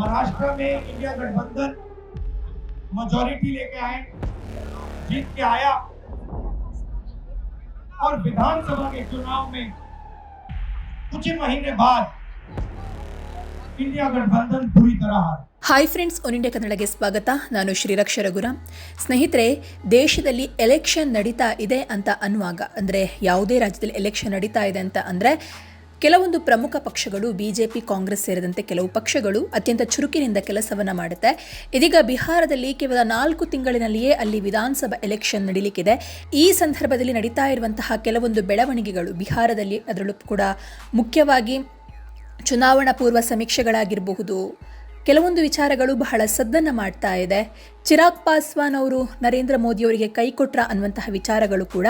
महाराष्ट्र में इंडिया गठबंधन मेजोरिटी लेके आए जीत के आया और विधानसभा के चुनाव में कुछ ही महीने बाद इंडिया गठबंधन पूरी तरह हारा ಹಾಯ್ ಫ್ರೆಂಡ್ಸ್ ಒನ್ ಇಂಡಿಯಾ ಕನ್ನಡಗೆ ಸ್ವಾಗತ ನಾನು ಶ್ರೀರಕ್ಷ ರಘುರಾಮ್ ಸ್ನೇಹಿತರೆ ದೇಶದಲ್ಲಿ ಎಲೆಕ್ಷನ್ ನಡೀತಾ ಇದೆ ಅಂತ ಅನ್ನುವಾಗ ಅಂದರೆ ಯಾವುದೇ ರಾಜ್ಯದಲ್ಲಿ ಎಲೆಕ್ಷನ್ ನಡೀತಾ ಇದೆ ಅಂತ ಅಂದರೆ ಕೆಲವೊಂದು ಪ್ರಮುಖ ಪಕ್ಷಗಳು ಬಿಜೆಪಿ, ಕಾಂಗ್ರೆಸ್ ಸೇರಿದಂತೆ ಕೆಲವು ಪಕ್ಷಗಳು ಅತ್ಯಂತ ಚುರುಕಿನಿಂದ ಕೆಲಸವನ್ನು ಮಾಡುತ್ತೆ. ಇದೀಗ ಬಿಹಾರದಲ್ಲಿ ಕೇವಲ ನಾಲ್ಕು ತಿಂಗಳಿನಲ್ಲಿಯೇ ಅಲ್ಲಿ ವಿಧಾನಸಭಾ ಎಲೆಕ್ಷನ್ ನಡೀಲಿಕ್ಕಿದೆ. ಈ ಸಂದರ್ಭದಲ್ಲಿ ನಡೀತಾ ಇರುವಂತಹ ಕೆಲವೊಂದು ಬೆಳವಣಿಗೆಗಳು ಬಿಹಾರದಲ್ಲಿ ಅದರಲ್ಲೂ ಕೂಡ ಮುಖ್ಯವಾಗಿ ಚುನಾವಣಾ ಪೂರ್ವ ಸಮೀಕ್ಷೆಗಳಾಗಿರಬಹುದು. ಕೆಲವೊಂದು ವಿಚಾರಗಳು ಬಹಳ ಸದ್ದನ್ನು ಮಾಡ್ತಾ ಇದೆ. ಚಿರಾಗ್ ಪಾಸ್ವಾನ್ ಅವರು, ನರೇಂದ್ರ ಮೋದಿಯವರಿಗೆ ಕೈ ಕೊಟ್ರ ಅನ್ನುವಂತಹ ವಿಚಾರಗಳು ಕೂಡ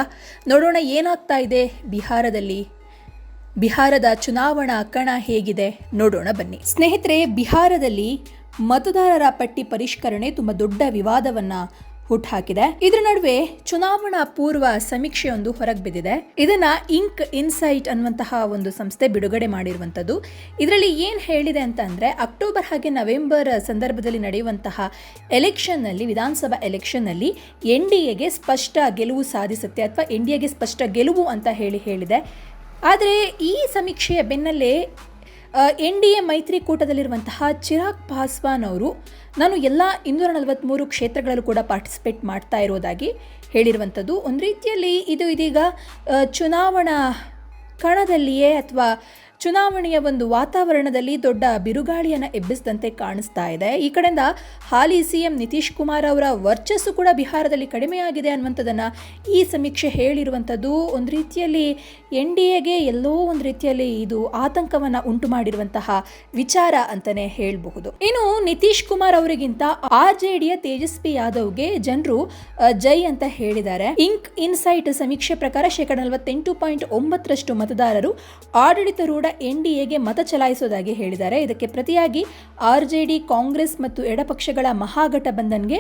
ನೋಡೋಣ ಏನಾಗ್ತಾ ಇದೆ ಬಿಹಾರದಲ್ಲಿ. ಬಿಹಾರದ ಚುನಾವಣಾ ಕಣ ಹೇಗಿದೆ? ನೋಡೋಣ ಬನ್ನಿ. ಸ್ನೇಹಿತರೆ, ಬಿಹಾರದಲ್ಲಿ ಮತದಾರರ ಪಟ್ಟಿ ಪರಿಷ್ಕರಣೆ ತುಂಬ ದೊಡ್ಡ ವಿವಾದವನ್ನ ಹುಟ್ಟುಹಾಕಿದೆ ಇದರ ನಡುವೆ ಚುನಾವಣಾ ಪೂರ್ವ ಸಮೀಕ್ಷೆಯೊಂದು ಹೊರಗೆ ಬಿದ್ದಿದೆ ಇದನ್ನ ಇಂಕ್ ಇನ್ಸೈಟ್ ಅನ್ನುವಂತಹ ಒಂದು ಸಂಸ್ಥೆ ಬಿಡುಗಡೆ ಮಾಡಿರುವಂಥದ್ದು. ಇದರಲ್ಲಿ ಏನು ಹೇಳಿದೆ ಅಂತ ಅಂದರೆ ಅಕ್ಟೋಬರ್ ಹಾಗೆ ನವೆಂಬರ್ ಸಂದರ್ಭದಲ್ಲಿ ನಡೆಯುವಂತಹ ಎಲೆಕ್ಷನ್ನಲ್ಲಿ, ವಿಧಾನಸಭಾ ಎಲೆಕ್ಷನ್ನಲ್ಲಿ ಎನ್ ಡಿ ಎಗೆ ಸ್ಪಷ್ಟ ಗೆಲುವು ಸಾಧಿಸುತ್ತೆ ಅಥವಾ ಎನ್ ಸ್ಪಷ್ಟ ಗೆಲುವು ಅಂತ ಹೇಳಿ ಹೇಳಿದೆ. ಆದರೆ ಈ ಸಮೀಕ್ಷೆಯ ಬೆನ್ನಲ್ಲೇ ಎನ್ ಡಿ ಎ ಮೈತ್ರಿಕೂಟದಲ್ಲಿರುವಂತಹ ಚಿರಾಗ್ ಪಾಸ್ವಾನ್ ಅವರು, ನಾನು ಎಲ್ಲ ಇನ್ನೂರ ನಲವತ್ತ್ಮೂರು ಕ್ಷೇತ್ರಗಳಲ್ಲೂ ಕೂಡ ಪಾರ್ಟಿಸಿಪೇಟ್ ಮಾಡ್ತಾ ಇರೋದಾಗಿ ಹೇಳಿರುವಂಥದ್ದು. ಒಂದು ರೀತಿಯಲ್ಲಿ ಇದು ಇದೀಗ ಚುನಾವಣಾ ಕಣದಲ್ಲಿಯೇ ಅಥವಾ ಚುನಾವಣೆಯ ಒಂದು ವಾತಾವರಣದಲ್ಲಿ ದೊಡ್ಡ ಬಿರುಗಾಳಿಯನ್ನು ಎಬ್ಬಿಸಿದಂತೆ ಕಾಣಿಸ್ತಾ ಇದೆ. ಈ ಕಡೆಯಿಂದ ಹಾಲಿ ಸಿ ಎಂ ನಿತೀಶ್ ಕುಮಾರ್ ಅವರ ವರ್ಚಸ್ಸು ಕೂಡ ಬಿಹಾರದಲ್ಲಿ ಕಡಿಮೆಯಾಗಿದೆ ಅನ್ನುವಂಥದ್ದನ್ನು ಈ ಸಮೀಕ್ಷೆ ಹೇಳಿರುವಂಥದ್ದು. ಒಂದು ರೀತಿಯಲ್ಲಿ ಎನ್ ಡಿ ಎಗೆ ಎಲ್ಲೋ ಒಂದು ರೀತಿಯಲ್ಲಿ ಇದು ಆತಂಕವನ್ನು ಉಂಟು ಮಾಡಿರುವಂತಹ ವಿಚಾರ ಅಂತಲೇ ಹೇಳಬಹುದು. ಇನ್ನು ನಿತೀಶ್ ಕುಮಾರ್ ಅವರಿಗಿಂತ ಆರ್ ಜೆ ಡಿಯ ತೇಜಸ್ವಿ ಯಾದವ್ಗೆ ಜನರು ಜೈ ಅಂತ ಹೇಳಿದ್ದಾರೆ. ಇಂಕ್ ಇನ್ಸೈಟ್ ಸಮೀಕ್ಷೆ ಪ್ರಕಾರ ಶೇಕಡ ನಲವತ್ತೆಂಟು ಪಾಯಿಂಟ್ ಒಂಬತ್ತರಷ್ಟು ಮತದಾರರು ಆಡಳಿತಾರೂಢ ಎನ್ ಎಗೆ ಮತ ಚಲಾಯಿಸೋದಾಗಿ ಹೇಳಿದ್ದಾರೆ. ಇದಕ್ಕೆ ಪ್ರತಿಯಾಗಿ ಆರ್ ಜೆ ಡಿ, ಕಾಂಗ್ರೆಸ್ ಮತ್ತು ಎಡಪಕ್ಷಗಳ ಮಹಾಗಠಬಂಧನ್ಗೆ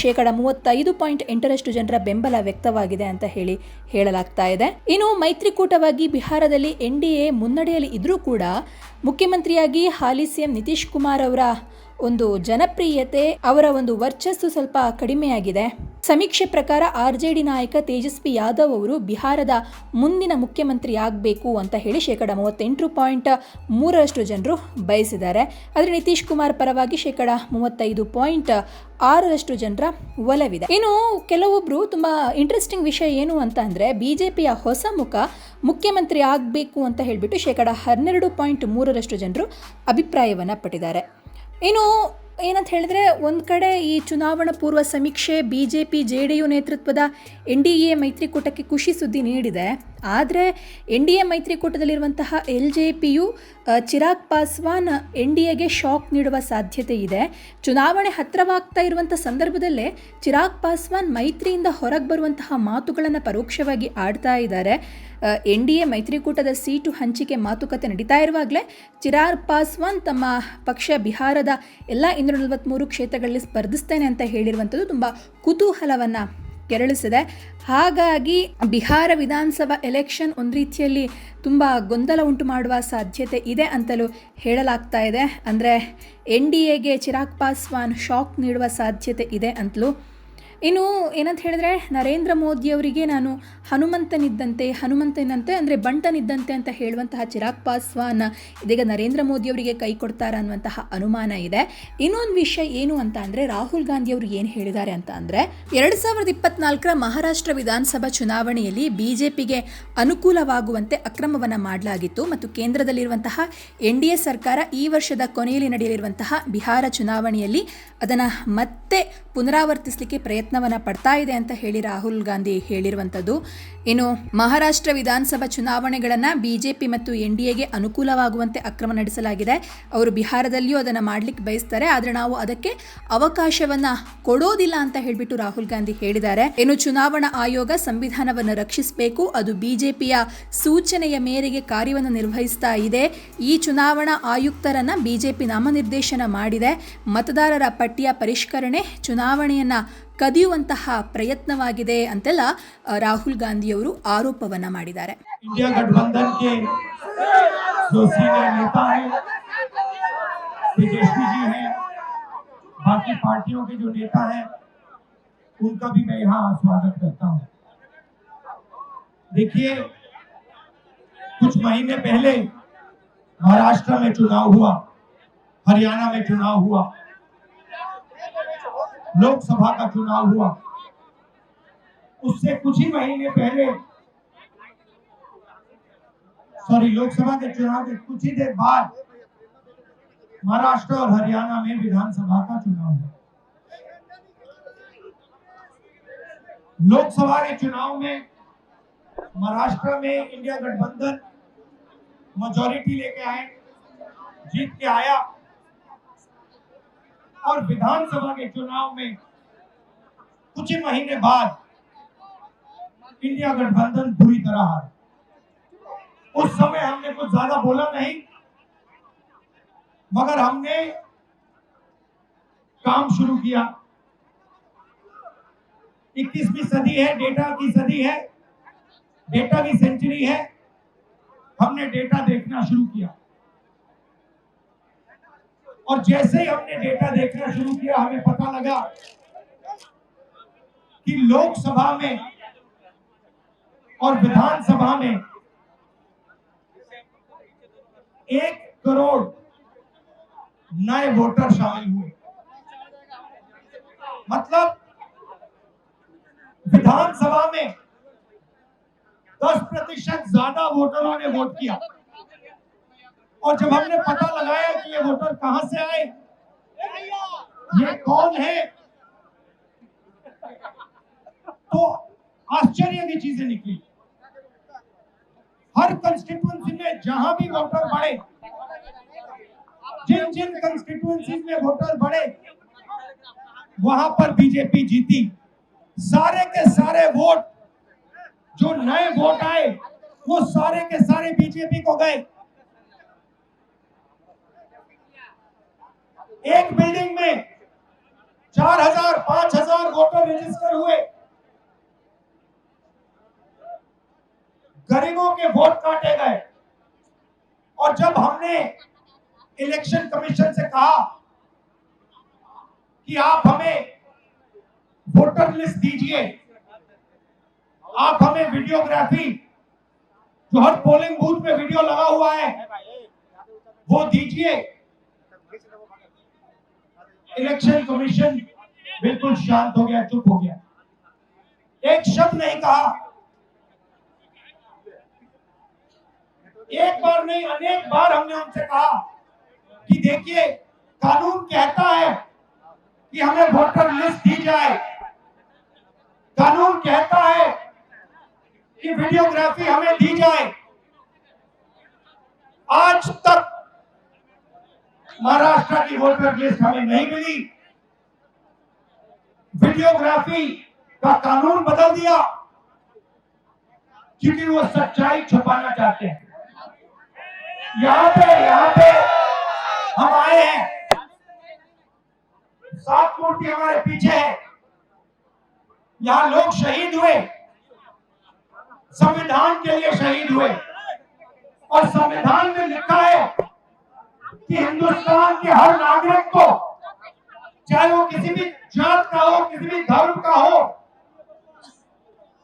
ಶೇಕಡ ಮೂವತ್ತೈದು ಪಾಯಿಂಟ್ ಎಂಟರಷ್ಟು ಜನರ ಬೆಂಬಲ ವ್ಯಕ್ತವಾಗಿದೆ ಅಂತ ಹೇಳಿ ಹೇಳಲಾಗ್ತಾ ಇದೆ. ಇನ್ನು ಮೈತ್ರಿಕೂಟವಾಗಿ ಬಿಹಾರದಲ್ಲಿ ಎನ್ ಡಿ ಎ ಮುನ್ನಡೆಯಲ್ಲಿ ಇದ್ರೂ ಕೂಡ ಮುಖ್ಯಮಂತ್ರಿಯಾಗಿ ಹಾಲಿ ಸಿಎಂ ನಿತೀಶ್ ಕುಮಾರ್ ಅವರ ಒಂದು ಜನಪ್ರಿಯತೆ, ಅವರ ಒಂದು ವರ್ಚಸ್ಸು ಸ್ವಲ್ಪ ಕಡಿಮೆಯಾಗಿದೆ. ಸಮೀಕ್ಷೆ ಪ್ರಕಾರ ಆರ್ ಜೆ ಡಿ ನಾಯಕ ತೇಜಸ್ವಿ ಯಾದವ್ ಅವರು ಬಿಹಾರದ ಮುಂದಿನ ಮುಖ್ಯಮಂತ್ರಿ ಆಗಬೇಕು ಅಂತ ಹೇಳಿ ಶೇಕಡ ಮೂವತ್ತೆಂಟು ಪಾಯಿಂಟ್ ಮೂರರಷ್ಟು ಜನರು ಬಯಸಿದ್ದಾರೆ. ಆದರೆ ನಿತೀಶ್ ಕುಮಾರ್ ಪರವಾಗಿ ಶೇಕಡ ಮೂವತ್ತೈದು ಪಾಯಿಂಟ್ ಆರರಷ್ಟು ಜನರ ಒಲವಿದೆ. ಇನ್ನು ಕೆಲವೊಬ್ಬರು ತುಂಬ ಇಂಟ್ರೆಸ್ಟಿಂಗ್ ವಿಷಯ ಏನು ಅಂತ ಅಂದರೆ ಬಿ ಹೊಸ ಮುಖ ಮುಖ್ಯಮಂತ್ರಿ ಆಗಬೇಕು ಅಂತ ಹೇಳಿಬಿಟ್ಟು ಶೇಕಡ ಹನ್ನೆರಡು ಪಾಯಿಂಟ್ ಮೂರರಷ್ಟು ಜನರು ಅಭಿಪ್ರಾಯವನ್ನು ಪಟ್ಟಿದ್ದಾರೆ. ಇನ್ನು ಏನಂತ ಹೇಳಿದ್ರೆ ಒಂದು ಕಡೆ ಈ ಚುನಾವಣಾ ಪೂರ್ವ ಸಮೀಕ್ಷೆ B J J D U ನೇತೃತ್ವದ ಎನ್ ಡಿ ಎ ಮೈತ್ರಿಕೂಟಕ್ಕೆ ಖುಷಿ ಸುದ್ದಿ ನೀಡಿದೆ. ಆದರೆ N D A ಮೈತ್ರಿಕೂಟದಲ್ಲಿರುವಂತಹ L J P Chirag Paswan N D ಎಗೆ ಶಾಕ್ ನೀಡುವ ಸಾಧ್ಯತೆ ಇದೆ. ಚುನಾವಣೆ ಹತ್ತಿರವಾಗ್ತಾ ಇರುವಂಥ ಸಂದರ್ಭದಲ್ಲೇ ಚಿರಾಗ್ ಪಾಸ್ವಾನ್ ಮೈತ್ರಿಯಿಂದ ಹೊರಗೆ ಬರುವಂತಹ ಮಾತುಗಳನ್ನು ಪರೋಕ್ಷವಾಗಿ ಆಡ್ತಾ ಇದ್ದಾರೆ. ಎನ್ ಡಿ ಎ ಮೈತ್ರಿಕೂಟದ ಸೀಟು ಹಂಚಿಕೆ ಮಾತುಕತೆ ನಡೀತಾ ಇರುವಾಗಲೇ ಚಿರಾಗ್ ಪಾಸ್ವಾನ್ ತಮ್ಮ ಪಕ್ಷ ಬಿಹಾರದ ಎಲ್ಲ ಇನ್ನೂರ ನಲವತ್ತ್ಮೂರು ಕ್ಷೇತ್ರಗಳಲ್ಲಿ ಸ್ಪರ್ಧಿಸ್ತೇನೆ ಅಂತ ಹೇಳಿರುವಂಥದ್ದು ತುಂಬ ಕುತೂಹಲವನ್ನು ಕೆರಳಿಸಿದೆ. ಹಾಗಾಗಿ ಬಿಹಾರ ವಿಧಾನಸಭಾ ಎಲೆಕ್ಷನ್ ಒಂದು ರೀತಿಯಲ್ಲಿ ತುಂಬ ಗೊಂದಲ ಉಂಟು ಮಾಡುವ ಸಾಧ್ಯತೆ ಇದೆ ಅಂತಲೂ ಹೇಳಲಾಗ್ತಾ ಇದೆ. ಅಂದರೆ ಎನ್ ಡಿ ಎಗೆ ಚಿರಾಗ್ ಪಾಸ್ವಾನ್ ಶಾಕ್ ನೀಡುವ ಸಾಧ್ಯತೆ ಇದೆ ಅಂತಲೂ ಇನ್ನು ಏನಂತ ಹೇಳಿದ್ರೆ ನರೇಂದ್ರ ಮೋದಿಯವರಿಗೆ ನಾನು ಹನುಮಂತನಿದ್ದಂತೆ ಹನುಮಂತನಂತೆ ಅಂದರೆ ಬಂಟನಿದ್ದಂತೆ ಅಂತ ಹೇಳುವಂತಹ ಚಿರಾಗ್ ಪಾಸ್ವಾನ್ ಇದೀಗ ನರೇಂದ್ರ ಮೋದಿಯವರಿಗೆ ಕೈ ಕೊಡ್ತಾರ ಅನ್ನುವಂತಹ ಅನುಮಾನ ಇದೆ. ಇನ್ನೊಂದು ವಿಷಯ ಏನು ಅಂತ ಅಂದರೆ ರಾಹುಲ್ ಗಾಂಧಿ ಅವರು ಏನು ಹೇಳಿದ್ದಾರೆ ಅಂತ ಅಂದರೆ ಎರಡು ಸಾವಿರದ ಇಪ್ಪತ್ನಾಲ್ಕರ ಮಹಾರಾಷ್ಟ್ರ ವಿಧಾನಸಭಾ ಚುನಾವಣೆಯಲ್ಲಿ ಬಿಜೆಪಿಗೆ ಅನುಕೂಲವಾಗುವಂತೆ ಅಕ್ರಮವನ್ನು ಮಾಡಲಾಗಿತ್ತು ಮತ್ತು ಕೇಂದ್ರದಲ್ಲಿರುವಂತಹ ಎನ್ ಡಿ ಎ ಸರ್ಕಾರ ಈ ವರ್ಷದ ಕೊನೆಯಲ್ಲಿ ನಡೆಯಲಿರುವಂತಹ ಬಿಹಾರ ಚುನಾವಣೆಯಲ್ಲಿ ಅದನ್ನು ಮತ್ತೆ ಪುನರಾವರ್ತಿಸಲಿಕ್ಕೆ ಪ್ರಯತ್ನವನ್ನು ಪಡ್ತಾ ಇದೆ ಅಂತ ಹೇಳಿ ರಾಹುಲ್ ಗಾಂಧಿ ಹೇಳಿರುವಂಥದ್ದು. ಇನ್ನು ಮಹಾರಾಷ್ಟ್ರ ವಿಧಾನಸಭಾ ಚುನಾವಣೆಗಳನ್ನು ಬಿಜೆಪಿ ಮತ್ತು ಎನ್ ಡಿ ಎಗೆ ಅನುಕೂಲವಾಗುವಂತೆ ಅಕ್ರಮ ನಡೆಸಲಾಗಿದೆ. ಅವರು ಬಿಹಾರದಲ್ಲಿಯೂ ಅದನ್ನು ಮಾಡಲಿಕ್ಕೆ ಬಯಸ್ತಾರೆ. ಆದರೆ ನಾವು ಅದಕ್ಕೆ ಅವಕಾಶವನ್ನು ಕೊಡೋದಿಲ್ಲ ಅಂತ ಹೇಳಿಬಿಟ್ಟು ರಾಹುಲ್ ಗಾಂಧಿ ಹೇಳಿದ್ದಾರೆ. ಇನ್ನು ಚುನಾವಣಾ ಆಯೋಗ ಸಂವಿಧಾನವನ್ನು ರಕ್ಷಿಸಬೇಕು. ಅದು ಬಿಜೆಪಿಯ ಸೂಚನೆಯ ಮೇರೆಗೆ ಕಾರ್ಯವನ್ನು ನಿರ್ವಹಿಸ್ತಾ ಇದೆ. ಈ ಚುನಾವಣಾ ಆಯುಕ್ತರನ್ನ ಬಿಜೆಪಿ ನಾಮನಿರ್ದೇಶನ ಮಾಡಿದೆ. ಮತದಾರರ ಪಟ್ಟಿಯ ಪರಿಷ್ಕರಣೆ, ಚುನಾವಣೆಯನ್ನ ಕದಿಯುವಂತಹ ಪ್ರಯತ್ನವಾಗಿದೆ ಅಂತೆಲ್ಲ ಆ, ರಾಹುಲ್ ಗಾಂಧಿಯವರು ಆರೋಪವನ್ನ ಮಾಡಿದ್ದಾರೆ इंडिया गठबंधन के जो सीनियर नेता हैं तेजस्वी जी हैं बाकी पार्टियों के जो नेता हैं उनका भी मैं यहाँ स्वागत करता हूँ देखिए कुछ महीने पहले महाराष्ट्र में चुनाव हुआ हरियाणा में चुनाव हुआ लोकसभा का चुनाव हुआ। उससे कुछ ही महीने पहले सॉरी लोकसभा के चुनाव के कुछ ही देर बाद महाराष्ट्र और हरियाणा में विधानसभा का चुनाव हुआ। लोकसभा के चुनाव में महाराष्ट्र में इंडिया गठबंधन मेजोरिटी लेके आए, जीत के आया। और विधानसभा के चुनाव में कुछ ही महीने बाद इंडिया गठबंधन बुरी तरह हार उस समय हमने कुछ ज़्यादा बोला नहीं, मगर हमने काम शुरू किया। 21वीं सदी है, डेटा की सदी है, डेटा की सेंचुरी है, हमने डेटा देखना शुरू किया। और जैसे ही हमने डेटा देखना शुरू किया, हमें पता लगा कि लोकसभा में और विधानसभा में एक करोड़ नए वोटर शामिल हुए। मतलब विधानसभा में 10 प्रतिशत ज़्यादा वोटरों ने वोट किया। और जब हमने पता लगाया कि ये वोटर कहाँ से आए, ये कौन है? तो आश्चर्य की चीज़ें निकली। हर कंस्टिट्यूंसी में जहाँ भी वोटर बढ़े, जिन जिन कंस्टिट्यूंसी में वोटर बढ़े, वहाँ पर बीजेपी जीती। सारे के सारे वोट जो नए वोट आए, वो सारे के सारे बीजेपी को गए। एक बिल्डिंग में चार हज़ार, पाँच हज़ार वोटर रजिस्टर हुए। गरीबों के वोट काटे गए। और जब हमने इलेक्शन कमीशन से कहा कि आप हमें वोटर लिस्ट दीजिए, आप हमें वीडियोग्राफी जो हर पोलिंग बूथ में वीडियो लगा हुआ है, वो दीजिए। इलेक्शन कमीशन बिल्कुल शांत हो गया, चुप हो गया। एक शब्द नहीं कहा। एक बार नहीं, अनेक बार हमने उनसे कहा कि देखिए, कानून कहता है कि हमें वोटर लिस्ट दी जाए। कानून कहता है कि वीडियोग्राफी हमें दी जाए। आज तक महाराष्ट्र की वोटर लिस्ट हमें नहीं मिली। वीडियोग्राफी का कानून बदल दिया। क्योंकि वो सच्चाई छुपाना चाहते हैं। यहाँ पे यहाँ पे हम आए हैं। सात मूर्ति हमारे पीछे है। यहाँ लोग शहीद हुए। संविधान के लिए शहीद हुए। और संविधान में लिखा है कि हिंदुस्तान के हर नागरिक को, चाहे वो किसी भी जात का हो, किसी भी धर्म का हो